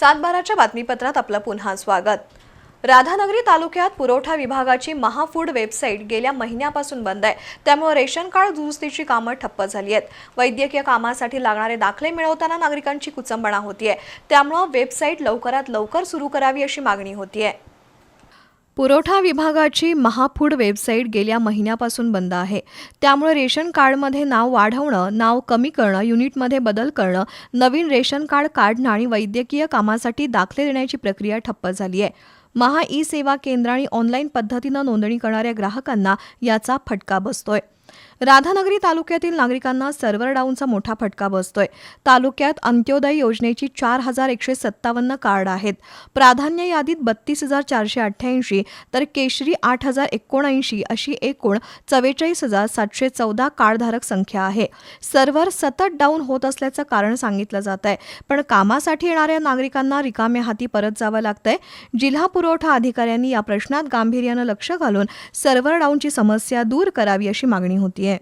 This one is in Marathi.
सातबाराच्या बातमीपत्रात आपलं पुन्हा स्वागत. राधानगरी तालुक्यात पुरवठा विभागाची महाफूड वेबसाईट गेल्या महिन्यापासून बंद आहे. त्यामुळे रेशन कार्ड दुरुस्तीची कामं ठप्प झाली आहेत. वैद्यकीय कामासाठी लागणारे दाखले मिळवताना नागरिकांची कुचंबणा होतीये. त्यामुळं वेबसाईट लवकरात लवकर सुरू करावी अशी मागणी होतीये. पुरवठा विभागाची महाफूड वेबसाईट गेल्या महिन्यापासून बंद आहे. त्यामुळे रेशन कार्डमध्ये नाव वाढवणं नाव कमी करणं युनिटमध्ये बदल करणं नवीन रेशन कार्ड काढणं आणि वैद्यकीय कामासाठी दाखले देण्याची प्रक्रिया ठप्प झाली आहे. महा ई सेवा केंद्र आणि ऑनलाईन पद्धतीनं नोंदणी करणाऱ्या ग्राहकांना याचा फटका बसतोय. राधानगरी तालुक्यातील नागरिकांना सर्व्हर डाऊनचा मोठा फटका बसतोय. तालुक्यात अंत्योदय योजनेची चार हजार एकशे सत्तावन्न कार्ड आहेत. प्राधान्य यादीत बत्तीस हजार चारशे अठ्ठ्याऐंशी तर केशरी आठ हजार एकोणऐंशी अशी एकूण चव्वेचाळीस हजार सातशे चौदा कार्डधारक संख्या आहे. सर्व्हर सतत डाऊन होत असल्याचं कारण सांगितलं जात आहे. पण कामासाठी येणाऱ्या नागरिकांना रिकाम्या हाती परत जावं लागतंय. जिल्हा पुरवठा अधिकाऱ्यांनी या प्रश्नात गांभीर्यानं लक्ष घालून सर्व्हर डाऊनची समस्या दूर करावी अशी मागणी होनी होती है